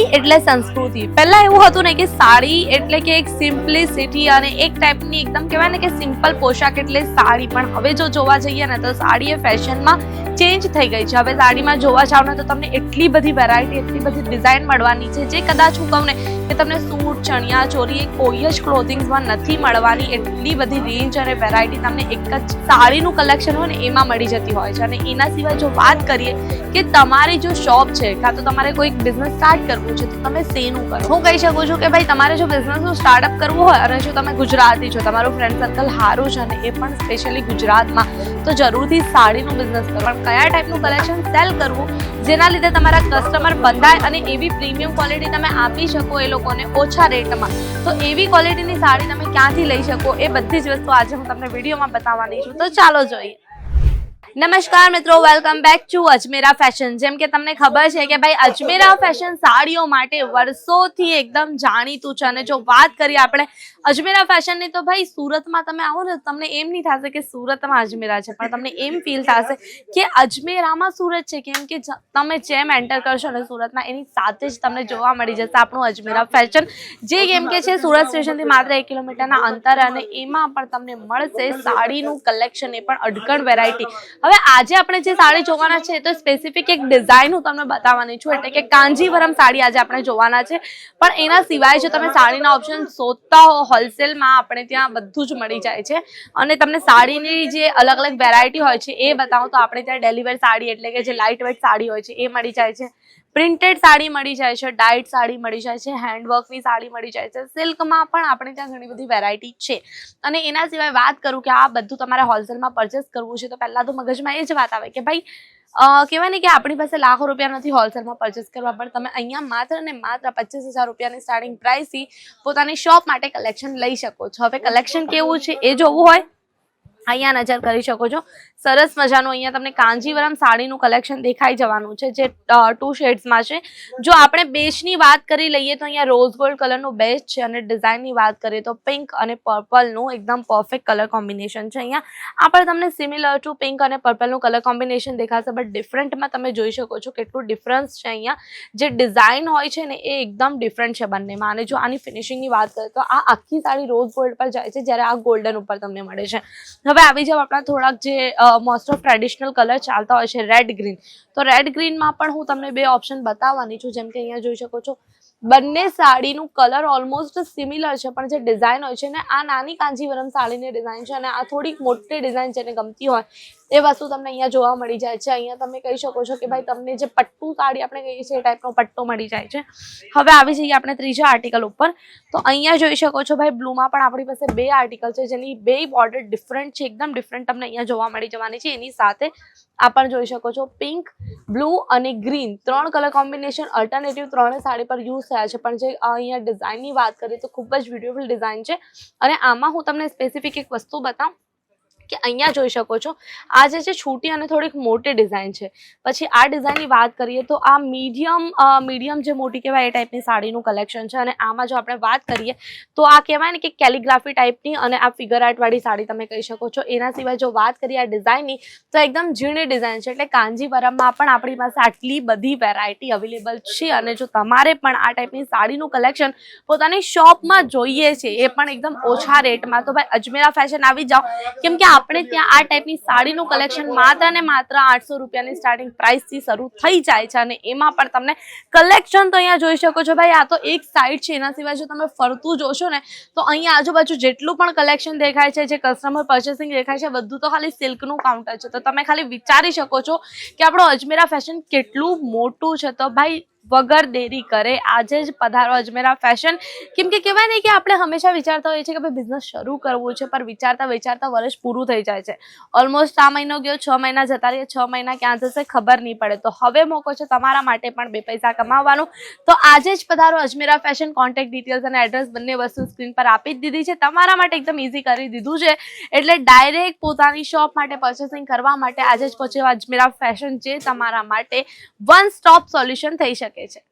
સાડી એટલે સંસ્કૃતિ. પહેલા એવું હતું ને કે સાડી એટલે કે એક સિમ્પલિસિટી અને એક ટાઈપની એકદમ કહેવાય ને કે સિમ્પલ પોશાક એટલે સાડી. પણ હવે જો જોવા જઈએ ને તો સાડી એ ફેશનમાં ચેન્જ થઈ ગઈ છે. હવે સાડીમાં જોવા જાવ ને તો તમને એટલી બધી વેરાયટી એટલી બધી ડિઝાઇન મળવાની છે જે કદાચ હું કહું ને કે તમને સૂટ, ચણિયા, ચોરી એ કોઈ જ ક્લોથિંગ્સમાં નથી મળવાની. એટલી બધી રેન્જ અને વેરાયટી તમને એક જ સાડીનું કલેક્શન હોય ને એમાં મળી જતી હોય છે. અને એના સિવાય જો વાત કરીએ કે તમારી જો શોપ છે, કાં તો તમારે કોઈ બિઝનેસ સ્ટાર્ટ કરવું છે, તો તમે શેનું કરો. હું કહી શકું છું કે ભાઈ, તમારે જો બિઝનેસનું સ્ટાર્ટઅપ કરવું હોય અને જો તમે ગુજરાતી છો, તમારું ફ્રેન્ડ સર્કલ સારું છે અને એ પણ સ્પેશિયલી ગુજરાતમાં, તો જરૂરથી સાડીનું બિઝનેસ કરો. કયા ટાઈપનું કલેક્શન સેલ કરવું, જેના લીધે તમારા કસ્ટમર બંધાય અને એવી પ્રીમિયમ ક્વોલિટી તમે આપી શકો એ લોકોને ઓછા રેટમાં તો એવી ક્વોલિટીની સાડી તમે ક્યાંથી લઈ શકો એ બધી જ વસ્તુ આજે હું તમને વિડીયોમાં બતાવવાની છું. તો ચાલો જોઈએ. નમસ્કાર મિત્રો welcome back to Ajmera fashion જેમ કે તમને ખબર છે કે ભાઈ અજમેરા ફેશન સાડીઓ માટે વર્ષોથી એકદમ જાણીતું છે. અને જો વાત કરીએ આપણે અજમેરા ફેશનની તો ભાઈ સુરતમાં તમે આવો ને, તમને એમ નહીં થશે કે સુરતમાં અજમેરા છે, પણ તમને એમ ફીલ થશે કે અજમેરામાં સુરત છે. કેમ કે તમે જેમ એન્ટર કરશો ને, સુરતમાં એની સાથે જ તમને જોવા મળી જશે આપણું અજમેરા ફેશન જે કેમ કે છે, સુરત સ્ટેશનથી માત્ર એક કિલોમીટરના અંતર અને એમાં પણ તમને મળશે સાડીનું કલેક્શન એ પણ અડકણ વેરાયટી હવે આજે આપણે જે સાડી જોવાના છે તો સ્પેસિફિક એક ડિઝાઇન હું તમને બતાવવાની છું. એટલે કે કાંજીવરમ સાડી આજે આપણે જોવાના છે. પણ એના સિવાય જો તમે સાડીના ઓપ્શન શોધતા હો હોલસેલમાં આપણે ત્યાં બધું જ મળી જાય છે. અને તમને સાડીની જે અલગ અલગ વેરાયટી હોય છે એ બતાવું તો આપણે ત્યાં ડેલિવર સાડી એટલે કે જે લાઇટ વેટ સાડી હોય છે એ મળી જાય છે. પ્રિન્ટેડ સાડી મળી જાય છે ડાયટ સાડી મળી જાય છે, હેન્ડવર્કની સાડી મળી જાય છે, સિલ્કમાં પણ આપણે ત્યાં ઘણી બધી વેરાયટી છે. અને એના સિવાય વાત કરું કે આ બધું તમારે હોલસેલમાં પરચેસ કરવું છે, તો પહેલાં તો મગજમાં એ જ વાત આવે કે ભાઈ કહેવાય ને કે આપણી પાસે લાખો રૂપિયા નથી હોલસેલમાં પરચેસ કરવા, પણ તમે અહીંયા માત્ર ને માત્ર પચીસ હજાર રૂપિયાની સ્ટાર્ટિંગ પ્રાઇસથી પોતાની શોપ માટે કલેક્શન લઈ શકો છો. હવે કલેક્શન કેવું છે એ જોવું હોય? અહીંયા નજર કરી શકો છો. સરસ મજાનું અહીંયા તમને કાંજીવરમ સાડીનું કલેક્શન દેખાઈ જવાનું છે, જે ટુ શેડ્સમાં છે. જો આપણે બેચની વાત કરી લઈએ તો અહીંયા રોઝ ગોલ્ડ કલરનું બેચ છે અને ડિઝાઇનની વાત કરીએ તો પિંક અને પર્પલનું એકદમ પરફેક્ટ કલર કોમ્બિનેશન છે અહીંયા. આ પણ તમને સિમિલર ટુ પિંક અને પર્પલનું કલર કોમ્બિનેશન દેખાશે બટ ડિફરન્ટમાં તમે જોઈ શકો છો કેટલું ડિફરન્સ છે અહીંયા. જે ડિઝાઇન હોય છે ને એ એકદમ ડિફરન્ટ છે બંનેમાં. અને જો આની ફિનિશિંગની વાત કરીએ તો આ આખી સાડી રોઝ ગોલ્ડ પર જાય છે, જ્યારે આ ગોલ્ડન ઉપર તમને મળે છે. હવે આવી જાવ આપણા થોડાક જે મોસ્ટ ઓફ ટ્રેડિશનલ કલર ચાલતા હોય છે રેડ ગ્રીન તો રેડ ગ્રીનમાં પણ હું તમને બે ઓપ્શન બતાવવાની છું, જેમ કે અહીંયા જોઈ શકો છો બંને સાડીનું કલર ઓલમોસ્ટ સિમિલર છે, પણ જે ડિઝાઇન હોય છે ને, આ નાની કાંજીવરમ સાડીની ડિઝાઇન છે અને આ થોડીક મોટી ડિઝાઇન જેને ગમતી હોય, એ વસ્તુ તમને અહીંયા જોવા મળી જાય છે. અહીંયા તમે કહી શકો છો કે ભાઈ તમને જે પટ્ટુ સાડી આપણે કહીએ છીએ એ ટાઈપનો પટ્ટો મળી જાય છે. હવે આવી જઈએ આપણે ત્રીજા આર્ટિકલ ઉપર. તો અહીંયા જોઈ શકો છો ભાઈ બ્લુમાં પણ આપણી પાસે બે આર્ટિકલ છે, જેની બે બોર્ડર ડિફરન્ટ છે, એકદમ ડિફરન્ટ તમને અહીંયા જોવા મળી જવાની છે. એની સાથે આ પણ જોઈ શકો છો પિંક બ્લુ અને ગ્રીન ત્રણ કલર કોમ્બિનેશન અલ્ટરનેટિવ ત્રણે સાડી પર યુઝ થયા છે. પણ જે અહીંયા ડિઝાઇનની વાત કરીએ તો ખૂબ જ બ્યુટિફુલ ડિઝાઇન છે. અને આમાં હું તમને સ્પેસિફિક એક વસ્તુ બતાવું. કે અહીંયા જોઈ શકો છો. આ જે છે છૂટી અને થોડીક મોટી ડિઝાઇન છે. પછી આ ડિઝાઇનની વાત કરીએ તો આ મીડિયમ મીડિયમ જે મોટી કહેવાય એ ટાઈપની સાડીનું કલેક્શન છે અને આમાં જો આપણે વાત કરીએ તો આ કહેવાય ને કે કેલિગ્રાફી ટાઈપની અને આ ફિગર આર્ટવાળી સાડી તમે કહી શકો છો. એના સિવાય જો વાત કરીએ આ ડિઝાઇનની તો એકદમ ઝીણી ડિઝાઇન છે એટલે કાંજીવરમમાં પણ આપણી પાસે આટલી બધી વેરાયટી અવેલેબલ છે અને જો તમારે પણ આ ટાઈપની સાડીનું કલેક્શન પોતાની શોપમાં જોઈએ છે એ પણ એકદમ ઓછા રેટમાં તો ભાઈ અજમેરા ફેશન આવી જાઓ. કેમ કે આપણે ત્યાં આ ટાઈપની સાડીનું કલેક્શન માત્ર ને માત્ર આઠસો રૂપિયાની સ્ટાર્ટિંગ પ્રાઇસથી શરૂ થઈ જાય છે અને એમાં પણ તમને કલેક્શન તો અહીંયા જોઈ શકો છો ભાઈ, આ તો એક સાઈડ છે, એના સિવાય જો તમે ફરતું જોશો ને, તો અહીંયા આજુબાજુ જેટલું પણ કલેક્શન દેખાય છે, જે કસ્ટમર પર્ચેસિંગ દેખાય છે, બધું તો ખાલી સિલ્કનું કાઉન્ટર છે. તો તમે ખાલી વિચારી શકો છો કે આપણો અજમેરા ફેશન કેટલું મોટું છે. તો ભાઈ વગર દેરી કરે. આજે જ પધારો અજમેરા ફેશન. કેમ કે કહેવાય ને કે આપણે હંમેશા વિચારતા હોઈએ છીએ કે ભાઈ બિઝનેસ શરૂ કરવું છે, પણ વિચારતા વિચારતા વર્ષ પૂરું થઈ જાય છે. ઓલમોસ્ટ આ મહિનો ગયો, છ મહિના જતા રહીએ છ મહિના ક્યાં જશે ખબર નહીં પડે. તો હવે મોકો છે તમારા માટે પણ બે પૈસા કમાવવાનું. તો આજે જ પધારો અજમેરા ફેશન કોન્ટેક્ટ ડિટેલ્સ અને એડ્રેસ બંને વસ્તુ સ્ક્રીન પર આપી જ દીધી છે. તમારા માટે એકદમ ઇઝી કરી દીધું છે. એટલે ડાયરેક્ટ પોતાની શોપ માટે પર્ચેસિંગ કરવા માટે આજે જ પહોંચ્યો અજમેરા ફેશન જે તમારા માટે વન સ્ટોપ સોલ્યુશન થઈ શકે છે